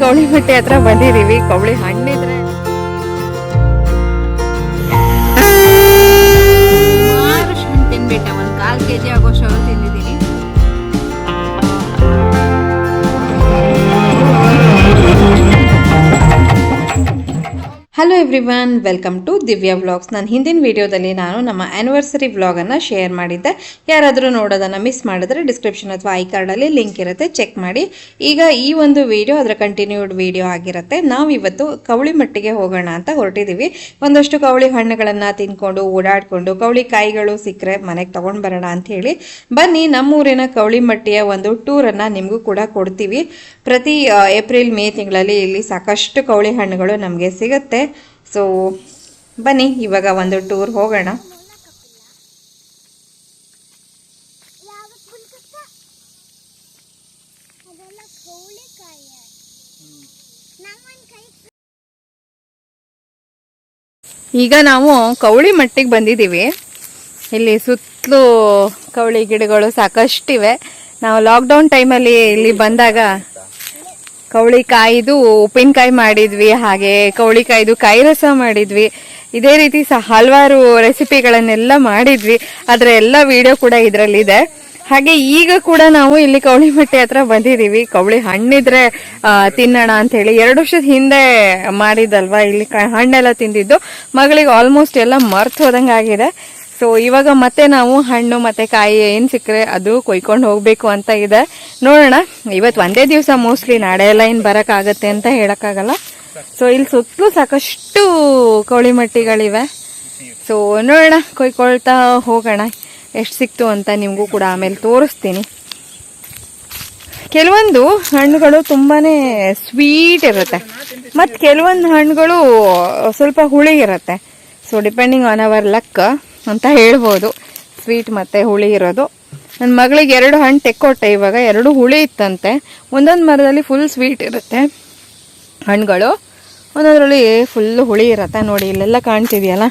ಕವಳಿ ಮಟ್ಟಿ ಹತ್ರ ಬಂದಿದೀವಿ ಕವಳಿ ಹಣ್ಣಿದ್ರೆ ತಿನ್ಬಿಟ್ಟೆ ಒಂದು ಕಾಲು ಕೆಜಿ ಆಗೋಷ್ಟು ತಿಂದಿದ್ದೀನಿ hello everyone welcome to Divya vlogs ನಾನು ಹಿಂದಿನ ವಿಡಿಯೋದಲ್ಲಿ ನಾನು ನಮ್ಮ ಆ್ಯನಿವರ್ಸರಿ ವ್ಲಾಗನ್ನು ಶೇರ್ ಮಾಡಿದ್ದೆ. ಯಾರಾದರೂ ನೋಡೋದನ್ನು ಮಿಸ್ ಮಾಡಿದ್ರೆ ಡಿಸ್ಕ್ರಿಪ್ಷನ್ ಅಥವಾ ಐ ಕಾರ್ಡಲ್ಲಿ ಲಿಂಕ್ ಇರುತ್ತೆ ಚೆಕ್ ಮಾಡಿ. ಈಗ ಈ ಒಂದು ವಿಡಿಯೋ ಅದರ ಕಂಟಿನ್ಯೂಡ್ ವಿಡಿಯೋ ಆಗಿರುತ್ತೆ. ನಾವು ಇವತ್ತು ಕವಳಿ ಮಟ್ಟಿಗೆ ಹೋಗೋಣ ಅಂತ ಹೊರಟಿದ್ದೀವಿ ಒಂದಷ್ಟು ಕವಳಿ ಹಣ್ಣುಗಳನ್ನು ತಿನ್ಕೊಂಡು, ಓಡಾಡಿಕೊಂಡು, ಕವಳಿ ಕಾಯಿಗಳು ಸಿಕ್ಕರೆ ಮನೆಗೆ ತೊಗೊಂಡು ಬರೋಣ ಅಂತ ಹೇಳಿ. ಬನ್ನಿ, ನಮ್ಮೂರಿನ ಕವಳಿ ಮಟ್ಟಿಯ ಒಂದು ಟೂರನ್ನು ನಿಮಗೂ ಕೂಡ ಕೊಡ್ತೀವಿ. ಪ್ರತಿ ಏಪ್ರಿಲ್ ಮೇ ತಿಂಗಳಲ್ಲಿ ಇಲ್ಲಿ ಸಾಕಷ್ಟು ಕವಳಿ ಹಣ್ಣುಗಳು ನಮಗೆ ಸಿಗುತ್ತೆ. ಸೊ ಬನ್ನಿ, ಇವಾಗ ಒಂದು ಟೂರ್ ಹೋಗೋಣ. ಈಗ ನಾವು ಕವಳಿ ಮಟ್ಟಿಗೆ ಬಂದಿದ್ದೀವಿ. ಇಲ್ಲಿ ಸುತ್ತಲೂ ಕವಳಿ ಗಿಡಗಳು ಸಾಕಷ್ಟಿವೆ. ನಾವು ಲಾಕ್ಡೌನ್ ಟೈಮಲ್ಲಿ ಇಲ್ಲಿ ಬಂದಾಗ ಕವಳಿಕಾಯಿದು ಉಪ್ಪಿನಕಾಯಿ ಮಾಡಿದ್ವಿ, ಹಾಗೆ ಕವಳಿಕಾಯಿದು ಕಾಯಿ ರಸ ಮಾಡಿದ್ವಿ. ಇದೇ ರೀತಿ ಸಹ ಹಲವಾರು ರೆಸಿಪಿಗಳನ್ನೆಲ್ಲ ಮಾಡಿದ್ವಿ. ಅದರ ಎಲ್ಲ ವಿಡಿಯೋ ಕೂಡ ಇದರಲ್ಲಿದೆ. ಹಾಗೆ ಈಗ ಕೂಡ ನಾವು ಇಲ್ಲಿ ಕವಳಿ ಮಟ್ಟೆ ಹತ್ರ ಬಂದಿದ್ದೀವಿ. ಕವಳಿ ಹಣ್ಣಿದ್ರೆ ತಿನ್ನೋಣ ಅಂತ ಹೇಳಿ ಎರಡು ವರ್ಷದ ಹಿಂದೆ ಮಾಡಿದಲ್ವಾ ಇಲ್ಲಿ ಹಣ್ಣೆಲ್ಲ ತಿಂದಿದ್ದು. ಮಗಳಿಗೆ ಆಲ್ಮೋಸ್ಟ್ ಎಲ್ಲ ಮರ್ತು ಹೋದಂಗೆ ಆಗಿದೆ ಸೊ ಇವಾಗ ಮತ್ತೆ ನಾವು ಹಣ್ಣು ಮತ್ತೆ ಕಾಯಿ ಏನು ಸಿಕ್ಕರೆ ಅದು ಕೊಯ್ಕೊಂಡು ಹೋಗ್ಬೇಕು ಅಂತ ಇದೆ. ನೋಡೋಣ ಇವತ್ತು ಒಂದೇ ದಿವಸ ಮೋಸ್ಟ್ಲಿ ನಾಳೆ ಎಲ್ಲ ಏನು ಬರೋಕ್ಕಾಗತ್ತೆ ಅಂತ ಹೇಳೋಕ್ಕಾಗಲ್ಲ. ಸೊ ಇಲ್ಲಿ ಸುತ್ತಲೂ ಸಾಕಷ್ಟು ಕೋಳಿ ಮಟ್ಟಿಗಳಿವೆ. ಸೊ ನೋಡೋಣ, ಕೊಯ್ಕೊಳ್ತಾ ಹೋಗೋಣ. ಎಷ್ಟು ಸಿಕ್ತು ಅಂತ ನಿಮಗೂ ಕೂಡ ಆಮೇಲೆ ತೋರಿಸ್ತೀನಿ. ಕೆಲವೊಂದು ಹಣ್ಣುಗಳು ತುಂಬಾನೇ ಸ್ವೀಟ್ ಇರುತ್ತೆ. ಮತ್ತು ಕೆಲವೊಂದು ಹಣ್ಣುಗಳು ಸ್ವಲ್ಪ ಹುಳಿ ಇರುತ್ತೆ. So depending on our luck ಅಂತ ಹೇಳ್ಬೋದು. ಸ್ವೀಟ್ ಮತ್ತು ಹುಳಿ ಇರೋದು. ನನ್ನ ಮಗಳಿಗೆ ಎರಡು ಹಣ್ಣು ತೆಕ್ಕೊಟ್ಟೆ, ಇವಾಗ ಎರಡು ಹುಳಿ ಇತ್ತಂತೆ. ಒಂದೊಂದು ಮರದಲ್ಲಿ ಫುಲ್ ಸ್ವೀಟ್ ಇರುತ್ತೆ ಹಣ್ಣುಗಳು. ಒಂದೊಂದರಲ್ಲಿ ಫುಲ್ಲು ಹುಳಿ ಇರುತ್ತೆ. ನೋಡಿ, ಇಲ್ಲೆಲ್ಲ ಕಾಣ್ತಿದೆಯಲ್ಲ?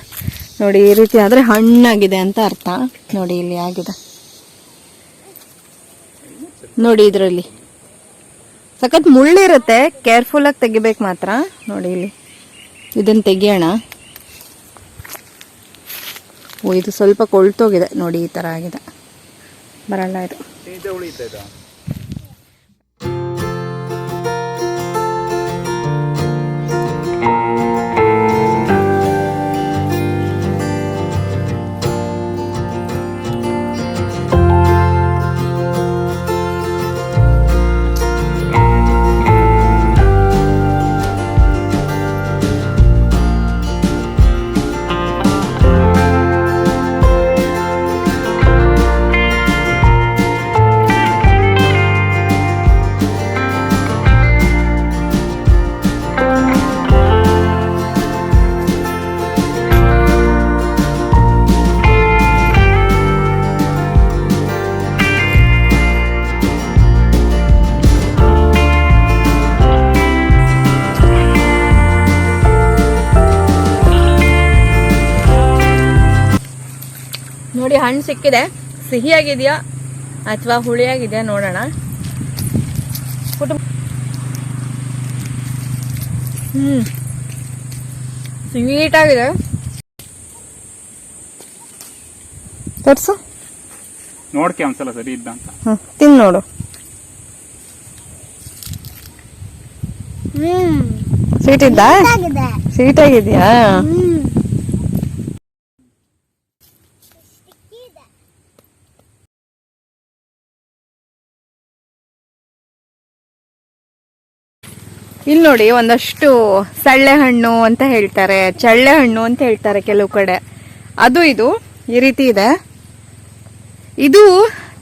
ನೋಡಿ, ಈ ರೀತಿ ಆದರೆ ಹಣ್ಣಾಗಿದೆ ಅಂತ ಅರ್ಥ. ನೋಡಿ, ಇಲ್ಲಿ ಆಗಿದೆ. ನೋಡಿ, ಇದರಲ್ಲಿ. ಸಖತ್ ಮುಳ್ಳಿರುತ್ತೆ. ಕೇರ್ಫುಲ್ಲಾಗಿ ತೆಗಿಬೇಕು ಮಾತ್ರ. ನೋಡಿ, ಇಲ್ಲಿ. ಇದನ್ನು ತೆಗಿಯೋಣ. ಇದು ಸ್ವಲ್ಪ ಕೊಳ್ತೋಗಿದೆ ನೋಡಿ ಈ ಥರ ಆಗಿದೆ. ಬರಲ್ಲ ಇದು. ಹಣ್ಣು ಸಿಕ್ಕಿದೆ. ಸಿಹಿಯಾಗಿದೆಯಾ ಅಥವಾ ಹುಳಿಯಾಗಿದೆಯಾ ನೋಡೋಣ. ಕುಟುಂಬ ಹ್ಮ್. ಸ್ವೀಟ್ ಆಗಿದೆ ತೋರ್ಸು. ನೋಡ್ಕೆ ಒಂದ್ಸಲ ಸರಿ ಇದ್ದ ಅಂತ. ಹ್ಮ್ ತಿನ್ ನೋಡು. ಹ್ಮ್. ಸ್ವೀಟ್ ಇದ್ದಾ? ಆಗಿದೆ. ಸ್ವೀಟ್ ಆಗಿದೆಯಾ ಹ್ಮ್ ಇಲ್ಲಿ ನೋಡಿ ಒಂದಷ್ಟು ಸಳ್ಳೆ ಹಣ್ಣು ಅಂತ ಹೇಳ್ತಾರೆ ಚಳ್ಳೆ ಹಣ್ಣು ಅಂತ ಹೇಳ್ತಾರೆ ಕೆಲವು ಕಡೆ. ಅದು ಇದು, ಈ ರೀತಿ ಇದೆ. ಇದು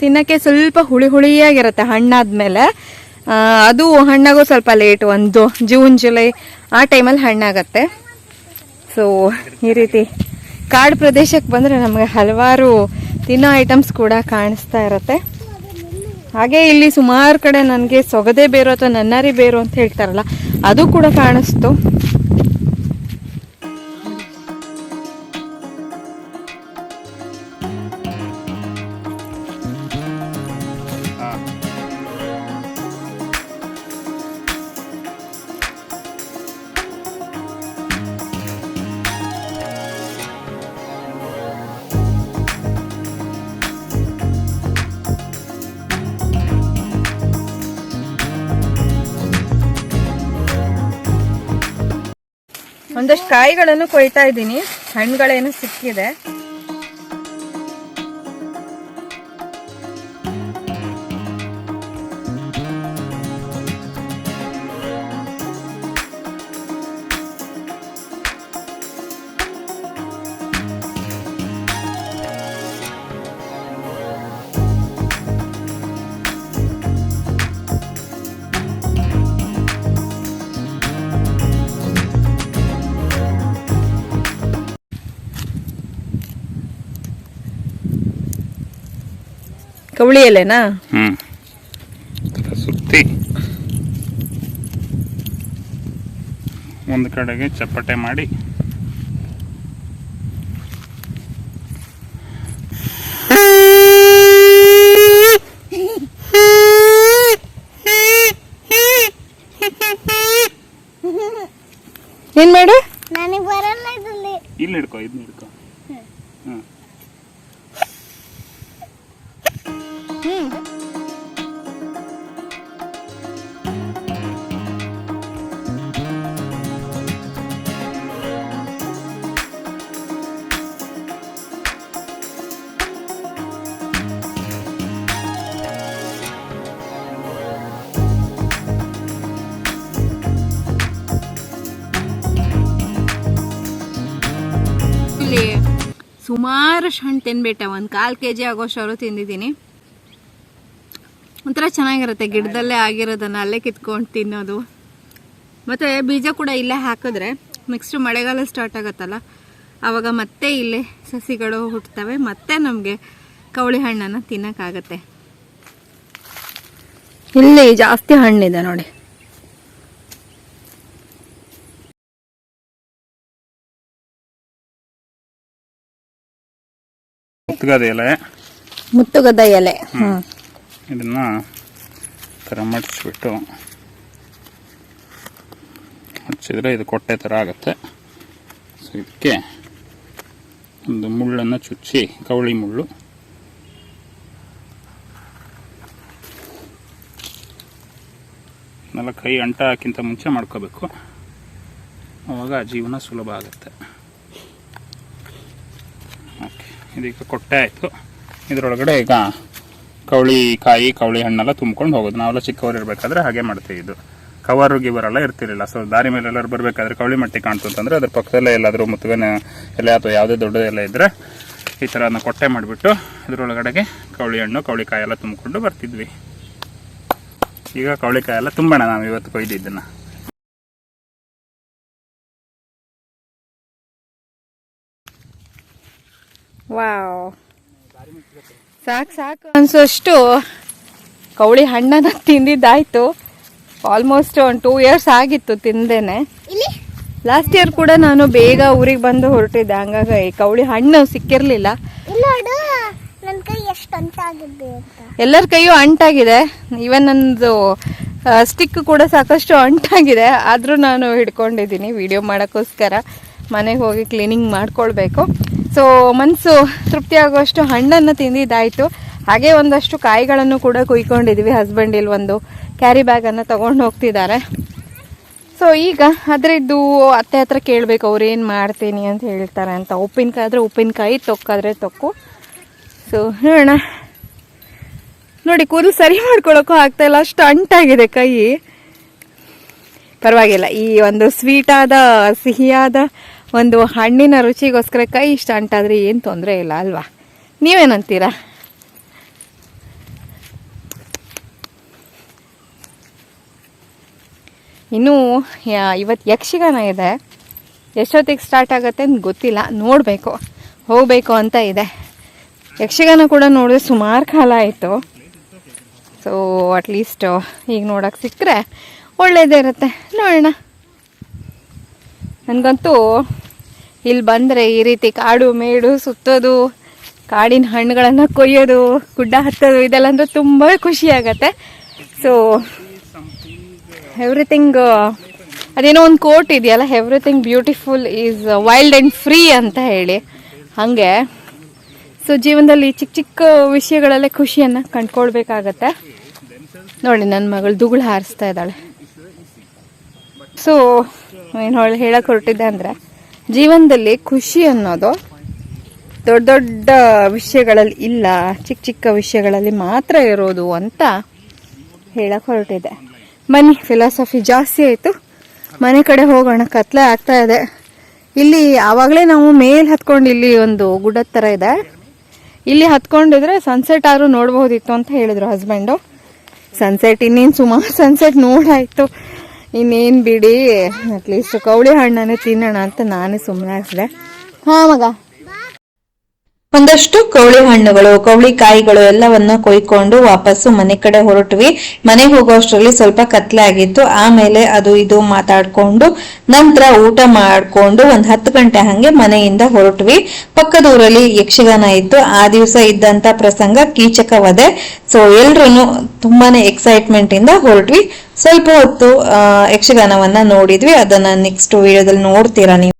ತಿನ್ನಕ್ಕೆ ಸ್ವಲ್ಪ ಹುಳಿ ಹುಳಿಯಾಗಿರುತ್ತೆ ಹಣ್ಣಾದ್ಮೇಲೆ. ಅದು ಹಣ್ಣಾಗೋ ಸ್ವಲ್ಪ ಲೇಟ್ ಒಂದು ಜೂನ್ ಜುಲೈ ಆ ಟೈಮಲ್ಲಿ ಹಣ್ಣಾಗತ್ತೆ. ಸೊ ಈ ರೀತಿ ಕಾಡು ಪ್ರದೇಶಕ್ಕೆ ಬಂದರೆ ನಮಗೆ ಹಲವಾರು ತಿನ್ನೋ ಐಟಮ್ಸ್ ಕೂಡ ಕಾಣಿಸ್ತಾ ಇರುತ್ತೆ. ಹಾಗೆ ಇಲ್ಲಿ ಸುಮಾರು ಕಡೆ ನನಗೆ ಸೊಗದೆ ಬೇರು ಅಥವಾ ನನ್ನಾರಿ ಬೇರು ಅಂತ ಹೇಳ್ತಾರಲ್ಲ, ಅದು ಕೂಡ ಕಾಣಿಸ್ತು. ಒಂದಷ್ಟು ಕಾಯಿಗಳನ್ನು ಕೊಯ್ತಾ ಇದ್ದೀನಿ. ಹಣ್ಣುಗಳೇನು ಸಿಕ್ಕಿದೆ. ಕವಳಿ ಎಲೆನಾ? ಹ್ಮ್. ಸುತ್ತಿ. ಒಂದು ಕಡೆಗೆ ಚಪ್ಪಟೆ ಮಾಡಿ. ಏನ್ ಮಾಡು? ನನಗೆ ಬರಲ್ಲ ಇಲ್ಲಿ ಹಿಡ್ಕೊ ಇದ್ ಹಿಡ್ಕೊ. ಸುಮಾರು ಹಣ್ಣು ತಿನ್ಬಿಟ್ಟೆ. ಒಂದು ಕಾಲು ಕೆ ಜಿ ಆಗೋಷ್ಟು ತಿಂದಿದ್ದೀನಿ. ಒಂಥರ ಚೆನ್ನಾಗಿರುತ್ತೆ. ಗಿಡದಲ್ಲೇ ಆಗಿರೋದನ್ನು ಅಲ್ಲೇ ಕಿತ್ಕೊಂಡು ತಿನ್ನೋದು. ಮತ್ತು ಬೀಜ ಕೂಡ ಇಲ್ಲೇ ಹಾಕಿದ್ರೆ ನೆಕ್ಸ್ಟ್ ಮಳೆಗಾಲ ಸ್ಟಾರ್ಟ್ ಆಗುತ್ತಲ್ಲ ಆವಾಗ ಮತ್ತೆ ಇಲ್ಲೇ ಸಸಿಗಳು ಹುಟ್ಟುತ್ತವೆ ಮತ್ತೆ ನಮಗೆ ಕವಳಿ ಹಣ್ಣನ್ನು ತಿನ್ನೋಕ್ಕಾಗತ್ತೆ. ಇಲ್ಲಿ ಜಾಸ್ತಿ ಹಣ್ಣಿದೆ ನೋಡಿ. ಮುತ್ಗದ ಎಲೆ. ಮುತ್ತುಗದ ಎಲೆ ಇದನ್ನ ಥರ ಮಡಿಸ್ಬಿಟ್ಟು ಹಚ್ಚಿದ್ರೆ ಇದು ಕೊಟ್ಟೆ ಥರ ಆಗುತ್ತೆ. ಸೊ ಇದಕ್ಕೆ ಒಂದು ಮುಳ್ಳನ್ನು ಚುಚ್ಚಿ ಕವಳಿ ಮುಳ್ಳು. ನೆಲ ಕೈ ಅಂಟ ಹಾಕಿಂತ ಮುಂಚೆ ಮಾಡ್ಕೋಬೇಕು. ಆವಾಗ ಜೀವನ ಸುಲಭ ಆಗುತ್ತೆ. ಇದೀಗ ಕೊಟ್ಟೆ ಆಯಿತು. ಇದರೊಳಗಡೆ ಈಗ ಕವಳಿ ಕಾಯಿ, ಕವಳಿ ಹಣ್ಣೆಲ್ಲ ತುಂಬ್ಕೊಂಡು ಹೋಗೋದು. ನಾವೆಲ್ಲ ಚಿಕ್ಕವರು ಇರಬೇಕಾದ್ರೆ ಹಾಗೆ ಮಾಡ್ತೀವಿ ಇದು. ಕವರು ಗಿವರೆಲ್ಲ ಇರ್ತಿರಲಿಲ್ಲ. ಸೊ ದಾರಿ ಮೇಲೆ ಎಲ್ಲರೂ ಬರಬೇಕಾದ್ರೆ ಕವಳಿ ಮಟ್ಟಿ ಕಾಣ್ತು ಅಂತಂದರೆ ಅದ್ರ ಪಕ್ಕದಲ್ಲೇ ಎಲ್ಲಾದರೂ ಮುತ್ತುಗನ ಎಲೆ ಅಥವಾ ಯಾವುದೇ ದೊಡ್ಡದೆಲ್ಲ ಇದ್ದರೆ ಈ ಥರ ಅದನ್ನ ಕೊಟ್ಟೆ ಮಾಡಿಬಿಟ್ಟು ಇದರೊಳಗಡೆಗೆ ಕವಳಿ ಹಣ್ಣು, ಕವಳಿ ಕಾಯಿ ಎಲ್ಲ ತುಂಬಿಕೊಂಡು ಬರ್ತಿದ್ವಿ. ಈಗ ಕವಳಿ ಕಾಯಿ ಎಲ್ಲ ತುಂಬೋಣ ನಾವು ಇವತ್ತು ಕೊಯ್ದಿದ್ದನ್ನು. ವಾವ್. ಸಾಕು ಸಾಕು. ಅನ್ಸೋಷ್ಟು ಕೌಳಿ ಹಣ್ಣನ್ನು ತಿಂದಿದ್ದಾಯ್ತು. ಆಲ್ಮೋಸ್ಟ್ ಒಂದು ಟೂ ಇಯರ್ಸ್ ಆಗಿತ್ತು ತಿಂದೇನೆ. ಲಾಸ್ಟ್ ಇಯರ್ ಕೂಡ ನಾನು ಬೇಗ ಊರಿಗೆ ಬಂದು ಹೊರಟಿದ್ದೆ. ಹಂಗಾಗಿ ಕೌಳಿ ಹಣ್ಣು ಸಿಕ್ಕಿರ್ಲಿಲ್ಲ. ಎಲ್ಲರ ಕೈಯೂ ಅಂಟಾಗಿದೆ. ಈವನ್ ನಂದು ಸ್ಟಿಕ್ ಕೂಡ ಸಾಕಷ್ಟು ಅಂಟಾಗಿದೆ. ಆದರೂ ನಾನು ಹಿಡ್ಕೊಂಡಿದ್ದೀನಿ. ವಿಡಿಯೋ ಮಾಡೋಕ್ಕೋಸ್ಕರ ಮನೆಗೆ ಹೋಗಿ ಕ್ಲೀನಿಂಗ್ ಮಾಡ್ಕೊಳ್ಬೇಕು. ಸೊ ಮನಸ್ಸು ತೃಪ್ತಿ ಆಗುವಷ್ಟು ಹಣ್ಣನ್ನು ತಿಂದಿದ್ದಾಯಿತು. ಹಾಗೆ ಒಂದಷ್ಟು ಕಾಯಿಗಳನ್ನು ಕೂಡ ಕುಯ್ಕೊಂಡಿದ್ವಿ. ಹಸ್ಬೆಂಡ್ ಇಲ್ಲಿ ಒಂದು ಕ್ಯಾರಿ ಬ್ಯಾಗನ್ನು ತಗೊಂಡು ಹೋಗ್ತಿದ್ದಾರೆ. ಸೊ ಈಗ ಅದರದ್ದು ಅತ್ತೆ ಹತ್ರ ಕೇಳಬೇಕು, ಅವ್ರು ಏನು ಮಾಡ್ತೀನಿ ಅಂತ ಹೇಳ್ತಾರೆ ಅಂತ. ಉಪ್ಪಿನಕಾಯಿ ಆದರೆ ಉಪ್ಪಿನಕಾಯಿ ತೊಕ್ಕಾದ್ರೆ ತೊಕ್ಕು. ಸೊ ಹೇಳೋಣ ನೋಡಿ, ಕೂದಲು ಸರಿ ಮಾಡ್ಕೊಳಕ್ಕೂ ಆಗ್ತಾ ಇಲ್ಲ. ಅಷ್ಟು ಅಂಟಾಗಿದೆ ಕೈ. ಪರವಾಗಿಲ್ಲ. ಈ ಒಂದು ಸ್ವೀಟಾದ ಸಿಹಿಯಾದ ಒಂದು ಹಣ್ಣಿನ ರುಚಿಗೋಸ್ಕರ ಕೈ ಇಷ್ಟ ಅಂಟಾದ್ರೆ ಏನು ತೊಂದರೆ ಇಲ್ಲ ಅಲ್ವಾ? ನೀವೇನಂತೀರಾ? ಇನ್ನೂ ಇವತ್ತು ಯಕ್ಷಗಾನ ಇದೆ. ಎಷ್ಟೊತ್ತಿಗೆ ಸ್ಟಾರ್ಟ್ ಆಗುತ್ತೆ ಅಂತ ಗೊತ್ತಿಲ್ಲ. ನೋಡಬೇಕು. ಹೋಗಬೇಕು ಅಂತ ಇದೆ. ಯಕ್ಷಗಾನ ಕೂಡ ನೋಡಿದ್ರೆ ಸುಮಾರು ಕಾಲ ಆಯಿತು. ಸೊ ಅಟ್ಲೀಸ್ಟ್ ಈಗ ನೋಡೋಕೆ ಸಿಕ್ಕರೆ ಒಳ್ಳೆಯದೇ ಇರುತ್ತೆ ನೋಡೋಣ. ನನಗಂತೂ ಇಲ್ಲಿ ಬಂದರೆ ಈ ರೀತಿ ಕಾಡು ಮೇಡು ಸುತ್ತೋದು, ಕಾಡಿನ ಹಣ್ಣುಗಳನ್ನು ಕೊಯ್ಯೋದು, ಗುಡ್ಡ ಹತ್ತೋದು, ಇದೆಲ್ಲ ಅಂದರೆ ತುಂಬ ಖುಷಿ ಆಗತ್ತೆ. ಸೊ ಎವ್ರಿಥಿಂಗ್ ಅದೇನೋ ಒಂದು ಕೋಟ್ ಇದೆಯಲ್ಲ everything beautiful is wild and free ಅಂತ ಹೇಳಿ. ಹಾಗೆ. ಸೊ ಜೀವನದಲ್ಲಿ ಚಿಕ್ಕ ಚಿಕ್ಕ ವಿಷಯಗಳಲ್ಲೇ ಖುಷಿಯನ್ನು ಕಂಡ್ಕೊಳ್ಬೇಕಾಗತ್ತೆ. ನೋಡಿ ನನ್ನ ಮಗಳು ದುಗುಳು ಹಾರಿಸ್ತಾ ಇದ್ದಾಳೆ. ಸೊ ಏನು ಹೇಳಕ್ಕೆ ಹೊರಟಿದ್ದೆ ಅಂದ್ರೆ ಜೀವನದಲ್ಲಿ ಖುಷಿ ಅನ್ನೋದು ದೊಡ್ಡ ದೊಡ್ಡ ವಿಷಯಗಳಲ್ಲಿ ಇಲ್ಲ, ಚಿಕ್ಕ ಚಿಕ್ಕ ವಿಷಯಗಳಲ್ಲಿ ಮಾತ್ರ ಇರೋದು ಅಂತ ಹೇಳಕ್ ಹೊರಟಿದೆ. ಬನ್ನಿ ಫಿಲಾಸಫಿ ಜಾಸ್ತಿ ಆಯಿತು. ಮನೆ ಕಡೆ ಹೋಗೋಣ, ಕತ್ಲೆ ಆಗ್ತಾ ಇದೆ. ಇಲ್ಲಿ ಆವಾಗಲೇ ನಾವು ಮೇಲ್ ಹತ್ಕೊಂಡು ಇಲ್ಲಿ ಒಂದು ಗುಡ್ಡದ ಥರ ಇದೆ. ಇಲ್ಲಿ ಹತ್ಕೊಂಡಿದ್ರೆ ಸನ್ಸೆಟ್ ಆದ್ರೂ ನೋಡ್ಬೋದಿತ್ತು ಅಂತ ಹೇಳಿದ್ರು ಹಸ್ಬೆಂಡು ಸನ್ಸೆಟ್ ಇನ್ನೇನು ಸುಮಾರು ಸನ್ಸೆಟ್ ನೋಡಾಯ್ತು. ಇನ್ನೇನು ಬಿಡಿ ಅಟ್ಲೀಸ್ಟ್ ಕವಳಿ ಹಣ್ಣನ್ನು ತಿನ್ನೋಣ ಅಂತ ನಾನೇ ಸುಮ್ಮನೆ ಹಾಕಿದೆ ಹಾಂ ಮಗ. ಒಂದಷ್ಟು ಕವಳಿ ಹಣ್ಣುಗಳು ಕವಳಿ ಕಾಯಿಗಳು ಎಲ್ಲವನ್ನ ಕೊಯ್ಕೊಂಡು ವಾಪಸ್ಸು ಮನೆ ಕಡೆ ಹೊರಟ್ವಿ. ಮನೆಗೆ ಹೋಗೋಷ್ಟರಲ್ಲಿ ಸ್ವಲ್ಪ ಕತ್ಲೆ ಆಗಿತ್ತು. ಆಮೇಲೆ ಅದು ಇದು ಮಾತಾಡ್ಕೊಂಡು ನಂತರ ಊಟ ಮಾಡ್ಕೊಂಡು ಒಂದ್ ಹತ್ತು ಗಂಟೆ ಹಂಗೆ ಮನೆಯಿಂದ ಹೊರಟ್ವಿ. ಪಕ್ಕದ ಊರಲ್ಲಿ ಯಕ್ಷಗಾನ ಇತ್ತು. ಆ ದಿವಸ ಇದ್ದಂತ ಪ್ರಸಂಗ ಕೀಚಕವದೆ. ಸೊ ಎಲ್ರೂ ತುಂಬಾನೇ ಎಕ್ಸೈಟ್ಮೆಂಟ್ ಇಂದ ಹೊರಟ್ವಿ. ಸ್ವಲ್ಪ ಹೊತ್ತು ಯಕ್ಷಗಾನವನ್ನ ನೋಡಿದ್ವಿ. ಅದನ್ನ ನೆಕ್ಸ್ಟ್ ವಿಡಿಯೋದಲ್ಲಿ ನೋಡ್ತೀರಾ ನೀವು.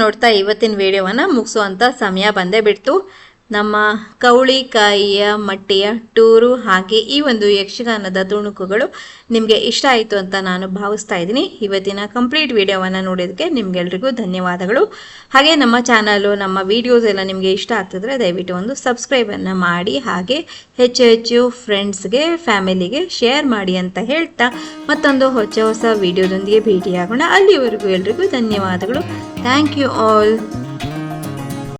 ನೋಡ್ತಾ ಇವತ್ತಿನ ವಿಡಿಯೋವನ್ನು ಮುಗಿಸುವಂಥ ಸಮಯ ಬಂದೇ ಬಿಡ್ತು. ನಮ್ಮ ಕವಳಿಕಾಯಿಯ ಮಟ್ಟಿಯ ಟೂರು ಹಾಗೆ ಈ ಒಂದು ಯಕ್ಷಗಾನದ ತುಣುಕುಗಳು ನಿಮಗೆ ಇಷ್ಟ ಆಯಿತು ಅಂತ ನಾನು ಭಾವಿಸ್ತಾ ಇದ್ದೀನಿ. ಇವತ್ತಿನ ಕಂಪ್ಲೀಟ್ ವಿಡಿಯೋವನ್ನು ನೋಡೋದಕ್ಕೆ ನಿಮಗೆಲ್ರಿಗೂ ಧನ್ಯವಾದಗಳು. ಹಾಗೆ ನಮ್ಮ ಚಾನಲು, ನಮ್ಮ ವಿಡಿಯೋಸ್ ಎಲ್ಲ ನಿಮಗೆ ಇಷ್ಟ ಆಗ್ತಿದ್ರೆ ದಯವಿಟ್ಟು ಒಂದು ಸಬ್ಸ್ಕ್ರೈಬನ್ನು ಮಾಡಿ, ಹಾಗೆ ಹೆಚ್ಚು ಹೆಚ್ಚು ಫ್ರೆಂಡ್ಸ್ಗೆ ಫ್ಯಾಮಿಲಿಗೆ ಶೇರ್ ಮಾಡಿ ಅಂತ ಹೇಳ್ತಾ ಮತ್ತೊಂದು ಹೊಸ ಹೊಸ ವಿಡಿಯೋದೊಂದಿಗೆ ಭೇಟಿಯಾಗೋಣ. ಅಲ್ಲಿವರೆಗೂ ಎಲ್ರಿಗೂ ಧನ್ಯವಾದಗಳು. Thank you all